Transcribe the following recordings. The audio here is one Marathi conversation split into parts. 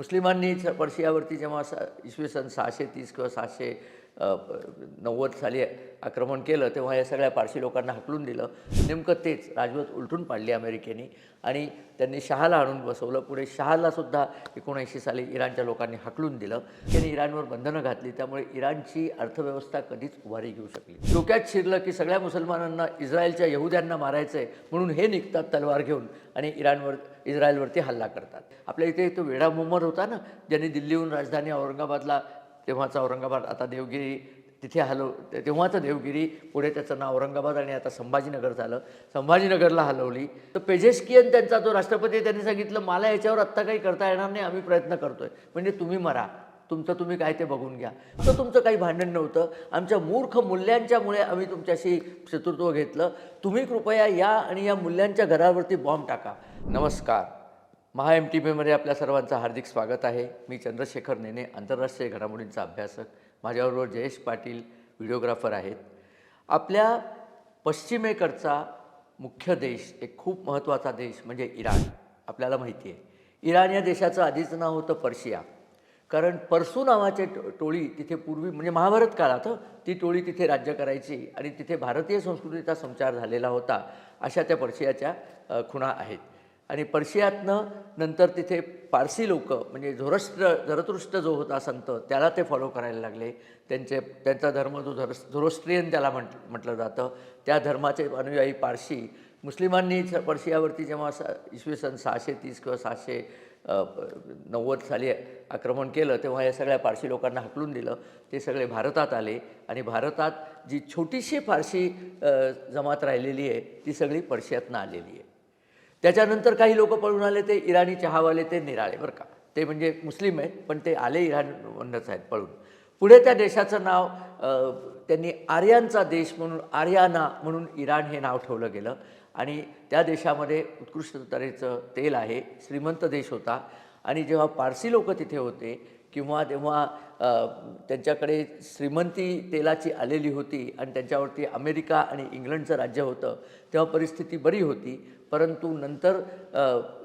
मुस्लिमांनी स- पर्शियावरती जेव्हा सा इसवी सन सहाशे तीस किंवा सहाशे नव्वद साली आक्रमण केलं तेव्हा या सगळ्या पारशी लोकांना हकलून दिलं. नेमकं तेच राजवत उलटून पाडली अमेरिकेने आणि त्यांनी शहाला आणून बसवलं. पुढे शहालासुद्धा एकोणऐंशी साली इराणच्या लोकांनी हकलून दिलं. त्यांनी इराणवर बंधनं घातली. त्यामुळे इराणची अर्थव्यवस्था कधीच उभारी घेऊ शकली डोक्यात शिरलं की सगळ्या मुसलमानांना इस्रायलच्या यहुद्यांना मारायचं आहे म्हणून हे निघतात तलवार घेऊन आणि इराणवर इस्रायलवरती हल्ला करतात. आपल्या इथे तो वेढा मोहम्मद होता ना ज्यांनी दिल्लीहून राजधानी औरंगाबादला तेव्हाचा औरंगाबाद आता देवगिरी तिथे हलव तेव्हाचं देवगिरी पुढे त्याचं नाव औरंगाबाद आणि आता संभाजीनगर झालं. संभाजीनगरला हलवली. तर पेजेस्कियन त्यांचा जो राष्ट्रपती आहे, त्यांनी सांगितलं मला याच्यावर आत्ता काही करता येणार नाही आम्ही प्रयत्न करतोय. म्हणजे तुम्ही मरा. तुमचं तुम्ही काय ते बघून घ्या. तर तुमचं काही भांडण नव्हतं. आमच्या मूर्ख मूल्यांच्यामुळे आम्ही तुमच्याशी शत्रुत्व घेतलं. तुम्ही कृपया या आणि या मूल्यांच्या घरावरती बॉम्ब टाका. नमस्कार. महा एम टी व्हीमध्ये आपल्या सर्वांचं हार्दिक स्वागत आहे. मी चंद्रशेखर नेने आंतरराष्ट्रीय घडामोडींचा अभ्यासक. माझ्याबरोबर जयेश पाटील व्हिडिओग्राफर आहेत. आपल्या पश्चिमेकडचा मुख्य देश एक खूप महत्त्वाचा देश म्हणजे इराण. आपल्याला माहिती आहे. इराण या देशाचं आधीचं नाव होतं पर्शिया. कारण परसू नावाचे टो- टोळी तिथे पूर्वी म्हणजे महाभारत काळात ती टोळी तिथे राज्य करायची आणि तिथे भारतीय संस्कृतीचा संचार झालेला होता. अशा त्या पर्शियाच्या खुणा आहेत. आणि पर्शियातनं नंतर तिथे पारसी लोक म्हणजे झोरष्ट्र झरतृष्ट जो होता संत त्याला ते फॉलो करायला लागले. त्यांचे त्यांचा धर्म जो झरस झोरोस्ट्रियन त्याला म्हट म्हटलं जातं. त्या धर्माचे अनुयायी पारशी. मुस्लिमांनी पर्शियावरती जेव्हा स इसवी सन सहाशे तीस किंवा सहाशे नव्वद साली आक्रमण केलं तेव्हा या सगळ्या पारशी लोकांना हकलून दिलं. ते सगळे भारतात आले आणि भारतात जी छोटीशी पारशी जमात राहिलेली आहे ती सगळी पर्शियातनं आलेली आहे. त्याच्यानंतर काही लोक पळून आले ते इराणी चहावाले ते निराळे बरं का. ते म्हणजे मुस्लिम आहेत पण ते आले इराणमधनंच आहेत पळून. पुढे त्या देशाचं नाव त्यांनी आर्यांचा देश म्हणून आर्याना म्हणून इराण हे नाव ठेवलं गेलं. आणि त्या देशामध्ये उत्कृष्ट तऱ्हेचं तेल आहे श्रीमंत देश होता. आणि जेव्हा पारसी लोक तिथे होते किंवा तेव्हा त्यांच्याकडे श्रीमंती तेलाची आलेली होती आणि त्यांच्यावरती अमेरिका आणि इंग्लंडचं राज्य होतं तेव्हा परिस्थिती बरी होती. परंतु नंतर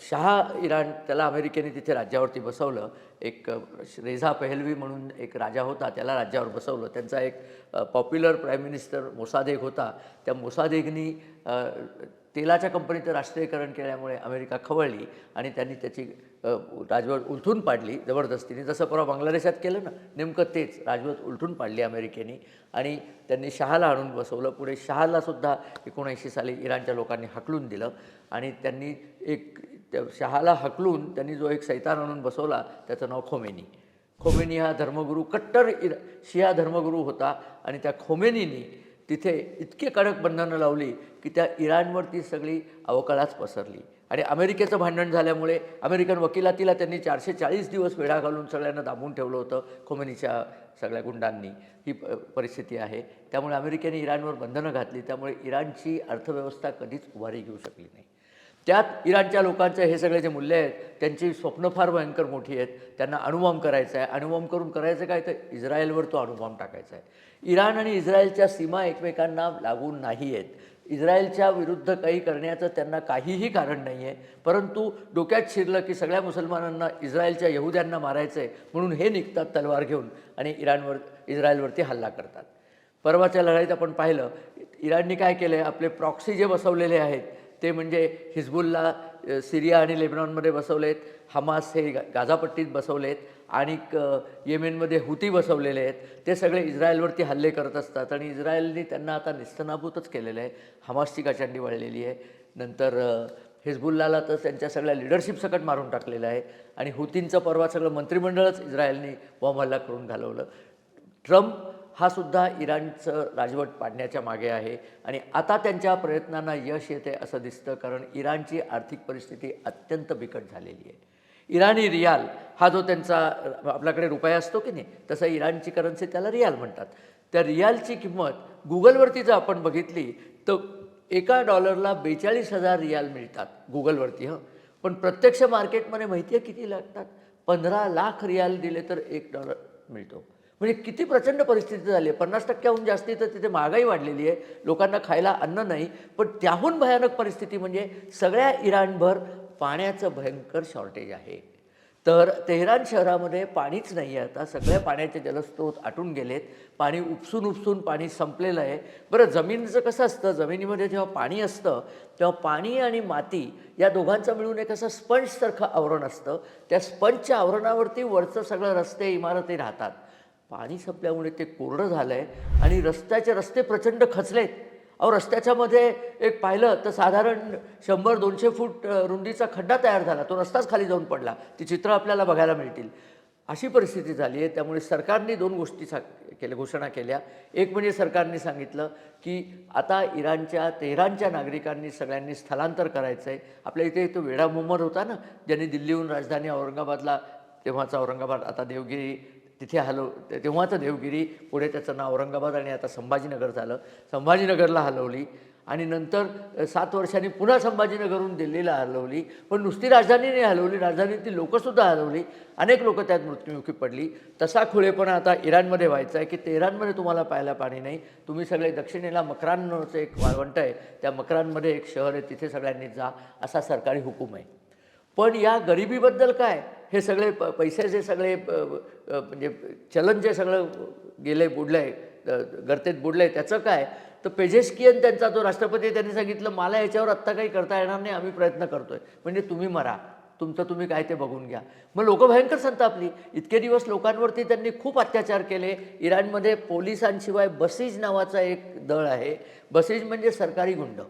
शहा इराण त्याला अमेरिकेने तिथे राज्यावरती बसवलं. एक रेझा पहलवी म्हणून एक राजा होता त्याला राज्यावर बसवलं. त्यांचा एक पॉप्युलर प्राईम मिनिस्टर मोसादेग होता. त्या मोसादेगनी तेलाच्या कंपनीचं राष्ट्रीयकरण केल्यामुळे अमेरिका खवळली आणि त्यांनी त्याची राजवट उलथून पाडली जबरदस्तीने. जसं परवा बांगलादेशात केलं ना नेमकं तेच राजवट उलथून पाडली अमेरिकेने. आणि त्यांनी शहाला आणून बसवलं. पुढे शहालासुद्धा एकोणऐंशी साली इराणच्या लोकांनी हकलून दिलं. आणि त्यांनी एक त्या शहाला हकलून त्यांनी जो एक सैतान आणून बसवला त्याचं नाव खोमेनी. खोमेनी हा धर्मगुरू कट्टर इर शिया धर्मगुरू होता. आणि त्या खोमेनीनी तिथे इतके कडक बंधनं लावली की त्या इराणवर ती सगळी अवकाळाच पसरली. आणि अमेरिकेचं भांडण झाल्यामुळे अमेरिकन वकिलातीला त्यांनी चारशे चाळीस दिवस वेढा घालून सगळ्यांना दाबून ठेवलं होतं खोमेनीच्या सगळ्या गुंडांनी. ही प परिस्थिती आहे. त्यामुळे अमेरिकेने इराणवर बंधनं घातली. त्यामुळे इराणची अर्थव्यवस्था कधीच उभारी घेऊ शकली नाही. त्यात इराणच्या लोकांचे हे सगळे जे मूल्य आहेत त्यांची स्वप्न फार भयंकर मोठी आहेत. त्यांना अणुबॉम्ब करायचा आहे. अणुबॉम्ब करून करायचं काय? तर इस्रायलवर तो अणुबॉम्ब टाकायचा आहे. इराण आणि इस्रायलच्या सीमा एकमेकांना लागून नाही आहेत. इस्रायलच्या विरुद्ध काही करण्याचं त्यांना काहीही कारण नाही आहे. परंतु डोक्यात शिरलं की सगळ्या मुसलमानांना इस्रायलच्या यहुद्यांना मारायचं आहे म्हणून हे निघतात तलवार घेऊन आणि इराणवर इस्रायलवरती हल्ला करतात. परवाच्या लढाईत आपण पाहिलं इराणने काय केलं आहे आपले प्रॉक्सी जे बसवलेले आहेत ते म्हणजे हिजबुल्ला सिरिया आणि लेबनॉनमध्ये बसवलेत हमास हे गा- गाझापट्टीत बसवलेत आणि येमेनमध्ये हुती बसवलेले आहेत. ते सगळे इस्रायलवरती हल्ले करत असतात आणि इस्रायलने त्यांना आता निस्तनाभूतच केलेलं आहे. हमासची काचांडी वळलेली आहे. नंतर हिजबुल्लाला तर त्यांच्या सगळ्या लिडरशिप सकट मारून टाकलेलं आहे आणि हुतींचं परवा सगळं मंत्रिमंडळच इस्रायलने बॉम्ब हल्ला करून घालवलं. ट्रम्प हा सुद्धा इराणचं राजवट पाडण्याच्या मागे आहे. आणि आता त्यांच्या प्रयत्नांना यश येते असं दिसतं कारण इराणची आर्थिक परिस्थिती अत्यंत बिकट झालेली आहे. इराणी रियाल हा जो त्यांचा आपल्याकडे रुपया असतो की नाही तसं इराणची करन्सी त्याला रियाल म्हणतात. त्या रियालची किंमत गुगलवरती जर आपण बघितली तर एका डॉलरला बेचाळीस हजार रियाल मिळतात गुगलवरती हं. पण प्रत्यक्ष मार्केटमध्ये माहिती आहे किती लागतात? पंधरा लाख रियाल दिले तर एक डॉलर मिळतो. म्हणजे किती प्रचंड परिस्थिती झाली आहे. पन्नास टक्क्याहून जास्ती तर तिथे महागाई वाढलेली आहे. लोकांना खायला अन्न नाही. पण त्याहून भयानक परिस्थिती म्हणजे सगळ्या इराणभर पाण्याचं भयंकर शॉर्टेज आहे. तर तेहरान शहरामध्ये पाणीच नाही आहे आता. सगळ्या पाण्याचे जलस्रोत आटून गेलेत. पाणी उपसून उपसून पाणी संपलेलं आहे. बरं जमिनीचं कसं असतं? जमिनीमध्ये जेव्हा पाणी असतं तेव्हा पाणी आणि माती या दोघांचं मिळून एक असं स्पंजसारखं आवरण असतं. त्या स्पंजच्या आवरणावरती वरचं सगळं रस्ते इमारती राहतात. पाणी संपल्यामुळे ते कोरडं झालं आहे आणि रस्त्याचे रस्ते प्रचंड खचलेत. अहो रस्त्याच्यामध्ये एक पाहिलं तर साधारण शंभर दोनशे फूट रुंदीचा खड्डा तयार झाला. तो रस्ताच खाली जाऊन पडला. ती चित्र आपल्याला बघायला मिळतील. अशी परिस्थिती झाली आहे. त्यामुळे सरकारने दोन गोष्टी सा केल्या घोषणा केल्या. एक म्हणजे सरकारने सांगितलं की आता इराणच्या तेहरानच्या नागरिकांनी सगळ्यांनी स्थलांतर करायचं आहे आपल्या इथे तो वेडा मोहम्मद होता ना ज्यांनी दिल्लीहून राजधानी औरंगाबादला तेव्हाचा औरंगाबाद आता देवगिरी तिथे हलव तेव्हाचं देवगिरी पुढे त्याचं नाव औरंगाबाद आणि आता संभाजीनगर झालं. संभाजीनगरला हलवली आणि नंतर सात वर्षांनी पुन्हा संभाजीनगरहून दिल्लीला हलवली. पण नुसती राजधानी नाही हलवली राजधानीतील लोकंसुद्धा हलवली. अनेक लोक त्यात मृत्युमुखी पडली. तसा खुळेपणा आता इराणमध्ये व्हायचा आहे की तेहरानमध्ये तुम्हाला पाहायला पाणी नाही. तुम्ही सगळे दक्षिणेला मकरांचं एक वाळवंट आहे. त्या मकरानमध्ये एक शहर आहे तिथे सगळ्यांनी जा असा सरकारी हुकूम आहे. पण या गरिबीबद्दल काय? हे सगळे प पैशाचे सगळे म्हणजे चलन जे सगळं गेले बुडलं आहे गर्तेत बुडलं आहे त्याचं काय? तर पेजेस्कियन त्यांचा जो राष्ट्रपती आहे, त्यांनी सांगितलं मला याच्यावर आत्ता काही करता येणार नाही आम्ही प्रयत्न करतोय. म्हणजे तुम्ही मरा. तुमचं तुम्ही काय ते बघून घ्या. मग लोक भयंकर संतापली. इतके दिवस लोकांवरती त्यांनी खूप अत्याचार केले. इराणमध्ये पोलिसांशिवाय बसीज नावाचा एक दळ आहे. बसीज म्हणजे सरकारी गुंड.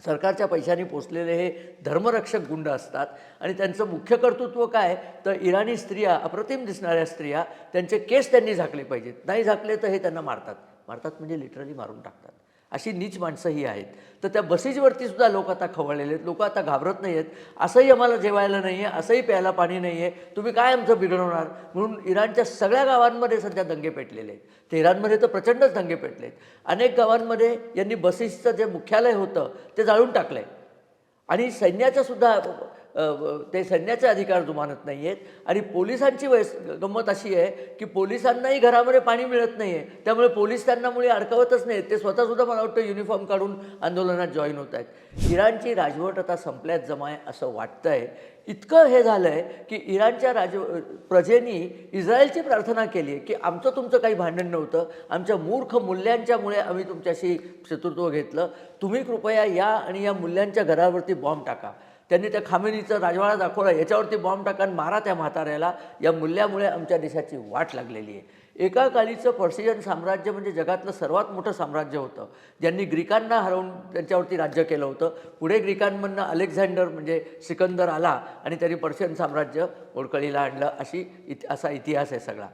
सरकारच्या पैशाने पोचलेले हे धर्मरक्षक गुंड असतात आणि त्यांचं मुख्य कर्तृत्व काय? तर इराणी स्त्रिया अप्रतिम दिसणाऱ्या स्त्रिया त्यांचे केस त्यांनी झाकले पाहिजेत. नाही झाकले तर हे त्यांना मारतात. मारतात म्हणजे लिटरली मारून टाकतात. अशी नीच माणसंही आहेत. तर त्या बसेजवरती सुद्धा लोक आता खवळलेले आहेत. लोक आता घाबरत नाही आहेत. असंही आम्हाला जेवायला नाही आहे असंही प्यायला पाणी नाही आहे तुम्ही काय आमचं बिघडवणार? म्हणून इराणच्या सगळ्या गावांमध्ये सध्या दंगे पेटलेले आहेत. तेहरानमध्ये तर प्रचंडच दंगे पेटले आहेत. अनेक गावांमध्ये यांनी बसेसचं जे मुख्यालय होतं ते जाळून टाकलं आहे आणि सैन्याचं सुद्धा ते सैन्याचे अधिकार जुमानत नाही आहेत आणि पोलिसांची वयस गंमत अशी आहे की पोलिसांनाही घरामध्ये पाणी मिळत नाही आहे त्यामुळे पोलीस त्यांना मुळे अडकवतच नाहीत ते स्वतःसुद्धा मला वाटतं युनिफॉर्म काढून आंदोलनात जॉईन होत आहेत. इराणची राजवट आता संपल्यात जमाय असं वाटतं आहे इतकं हे झालं आहे की इराणच्या राज प्रजेनी इस्रायलची प्रार्थना केली आहे की आमचं तुमचं काही भांडण नव्हतं. आमच्या मूर्ख मूल्यांच्यामुळे आम्ही तुमच्याशी शत्रुत्व घेतलं. तुम्ही कृपया या आणि या मूल्यांच्या घरावरती बॉम्ब टाका. त्यांनी त्या खामेनीचा राजवाडा दाखवला. याच्यावरती बॉम्ब टाकून मारा त्या म्हाताऱ्याला. या मूल्यामुळे आमच्या देशाची वाट लागलेली आहे. एका काळीचं पर्शियन साम्राज्य म्हणजे जगातलं सर्वात मोठं साम्राज्य होतं. ज्यांनी ग्रीकांना हरवून त्यांच्यावरती राज्य केलं होतं. पुढे ग्रीकांमधनं अलेक्झांडर म्हणजे सिकंदर आला आणि त्यांनी पर्शियन साम्राज्य ओळखळीला आणलं. अशी इत असा इतिहास आहे सगळा.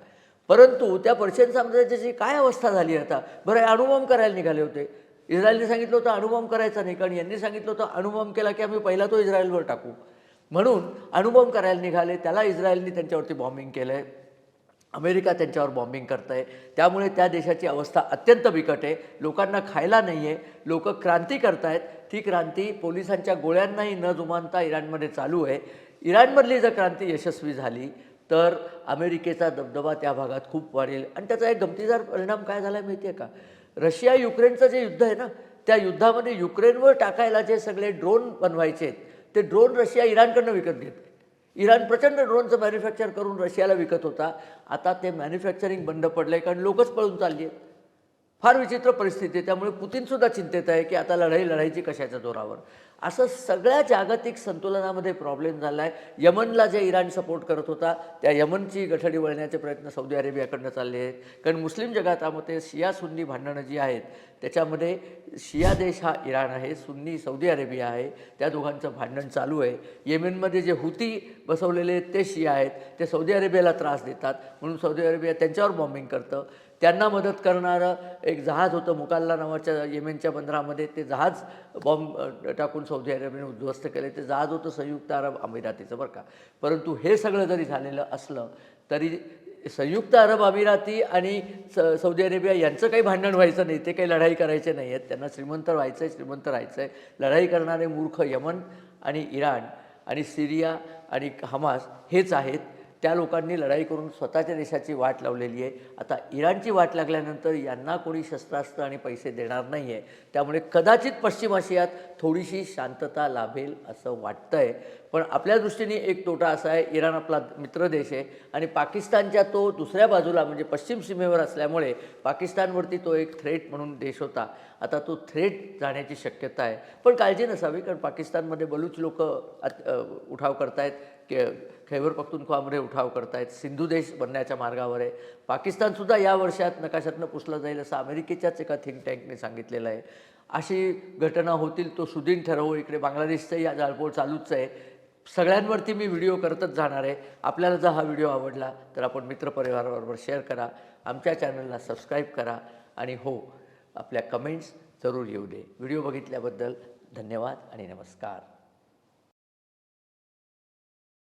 परंतु त्या पर्शियन साम्राज्याची काय अवस्था झाली आता? बरं अणुबॉम्ब करायला निघाले होते. इस्रायलने सांगितलं होतं अणुबॉम्ब करायचा नाही. कारण यांनी सांगितलं होतं अणुबॉम्ब केला की आम्ही पहिला तो इस्रायलवर टाकू. म्हणून अणुबॉम्ब करायला निघाले. त्याला इस्रायलने त्यांच्यावरती बॉम्बिंग केलं आहे अमेरिका त्यांच्यावर बॉम्बिंग करत आहे त्यामुळे त्या देशाची अवस्था अत्यंत बिकट आहे. लोकांना खायला नाही आहे लोक क्रांती करत आहेत ती क्रांती पोलिसांच्या गोळ्यांनाही न जुमानता इराणमध्ये चालू आहे. इराणमधली जर क्रांती यशस्वी झाली तर अमेरिकेचा दबदबा त्या भागात खूप वाढेल. आणि त्याचा एक गमतीदार परिणाम काय झाला माहिती आहे का? रशिया युक्रेनचं जे युद्ध आहे ना त्या युद्धामध्ये युक्रेनवर टाकायला जे सगळे ड्रोन बनवायचे आहेत ते ड्रोन रशिया इराणकडनं विकत घेते इराण प्रचंड ड्रोनचं मॅन्युफॅक्चर करून रशियाला विकत होता. आता ते मॅन्युफॅक्चरिंग बंद पडलं आहे कारण लोकच पळून चालली आहेत. फार विचित्र परिस्थिती आहे. त्यामुळे पुतीनसुद्धा चिंतेत आहे की आता लढाई लढायची कशाच्या जोरावर. असं सगळ्या जागतिक संतुलनामध्ये प्रॉब्लेम झाला आहे यमनला जे इराण सपोर्ट करत होता त्या यमनची गठडी वळण्याचे प्रयत्न सौदी अरेबियाकडनं चालले आहेत. कारण मुस्लिम जगातामध्ये शिया सुन्नी भांडणं जी आहेत त्याच्यामध्ये शिया देश हा इराण आहे सुन्नी सौदी अरेबिया आहे त्या दोघांचं भांडण चालू आहे. येमेनमध्ये जे हुती बसवलेले आहेत ते शिया आहेत. ते सौदी अरेबियाला त्रास देतात. म्हणून सौदी अरेबिया त्यांच्यावर बॉम्बिंग करतं. त्यांना मदत करणारं एक जहाज होतं मुकाल्ला नावाच्या येमेनच्या बंदरामध्ये. ते जहाज बॉम्ब टाकून सौदी अरेबियाने उद्ध्वस्त केले. ते जहाज होतं संयुक्त अरब अमिरातीचं बरं का. परंतु हे सगळं जरी झालेलं असलं तरी संयुक्त अरब अमिराती आणि स सौदी अरेबिया यांचं काही भांडण व्हायचं नाही. ते काही लढाई करायचे नाही आहेत. त्यांना श्रीमंत व्हायचं आहे श्रीमंत राहायचं आहे लढाई करणारे मूर्ख यमन आणि इराण आणि सिरिया आणि हमास हेच आहेत. त्या लोकांनी लढाई करून स्वतःच्या देशाची वाट लावलेली आहे. आता इराणची वाट लागल्यानंतर यांना कोणी शस्त्रास्त्र आणि पैसे देणार नाही आहे त्यामुळे कदाचित पश्चिम आशियात थोडीशी शांतता लाभेल असं वाटतं आहे पण आपल्या दृष्टीने एक तोटा असा आहे इराण आपला मित्र देश आहे आणि पाकिस्तानच्या तो दुसऱ्या बाजूला म्हणजे पश्चिम सीमेवर असल्यामुळे पाकिस्तानवरती तो एक थ्रेट म्हणून देश होता. आता तो थ्रेट जाण्याची शक्यता आहे. पण काळजी नसावी कारण पाकिस्तानमध्ये बलूच लोक उठाव करतायत. के खैबर पख्तूनख्वामध्ये उठाव करतायत. सिंधू देश बनण्याच्या मार्गावर आहे. पाकिस्तानसुद्धा या वर्षात नकाशातनं पुसलं जाईल असं अमेरिकेच्याच एका थिंक टँकने सांगितलेलं आहे. अशी घटना होतील तो सुदीन ठरवू. इकडे बांगलादेशचंही या जाळपोळ चालूच आहे. सगळ्यांवरती मी व्हिडिओ करतच जाणार आहे. आपल्याला जर हा व्हिडिओ आवडला तर आपण मित्रपरिवाराबरोबर शेअर करा. आमच्या चॅनलला सबस्क्राईब करा. आणि हो आपल्या कमेंट्स जरूर येऊ दे. व्हिडिओ बघितल्याबद्दल धन्यवाद आणि नमस्कार.